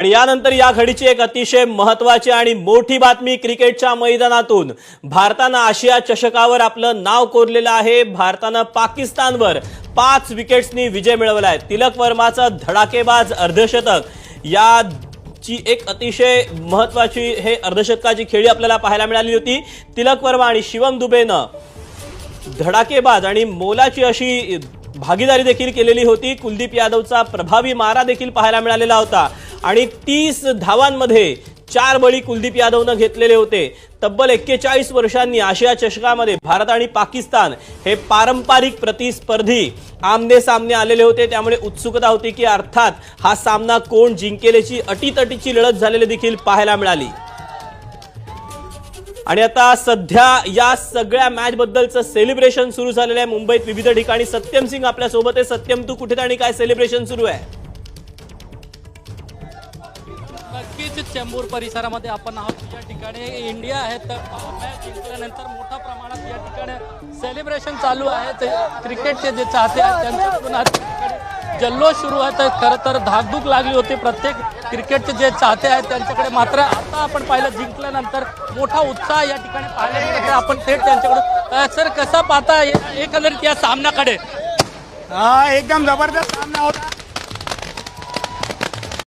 आणि यानंतर या घडीची एक अतिशय महत्वाची आणि मोठी बातमी क्रिकेटच्या मैदानातून. भारतानं आशिया चषकावर आपलं नाव कोरलेलं आहे. भारतानं पाकिस्तानवर पाच विकेट्सनी विजय मिळवला आहे तिलक वर्माचं धडाकेबाज अर्धशतक. या ची एक अतिशय महत्वाची हे अर्धशतकाची खेळी आपल्याला पाहायला मिळाली होती. तिलक वर्मा आणि शिवम दुबेनं धडाकेबाज आणि मोलाची अशी भागीदारी देखील केलेली होती. कुलदीप यादवचा प्रभावी मारा देखील पाहायला मिळालेला होता. आणि तीस धावांमध्ये चार बळी कुलदीप यादवनं घेतलेले होते. तब्बल एक्केचाळीस वर्षांनी आशिया चषकामध्ये भारत आणि पाकिस्तान हे पारंपरिक प्रतिस्पर्धी आमने सामने आलेले होते. त्यामुळे उत्सुकता होती की अर्थात हा सामना कोण जिंकेलेची अटीतटीची लढत झालेली देखील पाहायला मिळाली. आणि आता सध्या या सगळ्या मॅच बद्दलचं सेलिब्रेशन सुरू झालेलं आहे. मुंबईत विविध ठिकाणी सत्यम सिंग आपल्यासोबत आहे. सत्यम तू कुठे आणि काय सेलिब्रेशन सुरू आहे? नक्कीच चेंबूर परिसरामध्ये आपण आहोत. या ठिकाणी इंडिया आहे तर मॅच जिंकल्यानंतर मोठ्या प्रमाणात या ठिकाणी सेलिब्रेशन चालू आहे ते क्रिकेटचे जे चाहते आहेत त्यांच्याकडून जल्लोष सुरू आहे तर खरं तर धाकधूक लागली होती. प्रत्येक क्रिकेटचे जे चाहते आहेत त्यांच्याकडे मात्र आता आपण पाहिलं जिंकल्यानंतर मोठा उत्साह या ठिकाणी पाहायला मिळतो आपण थेट त्यांच्याकडून. सर कसा पाहता एकंदरीत या सामन्याकडे? हा एकदम जबरदस्त सामना होता.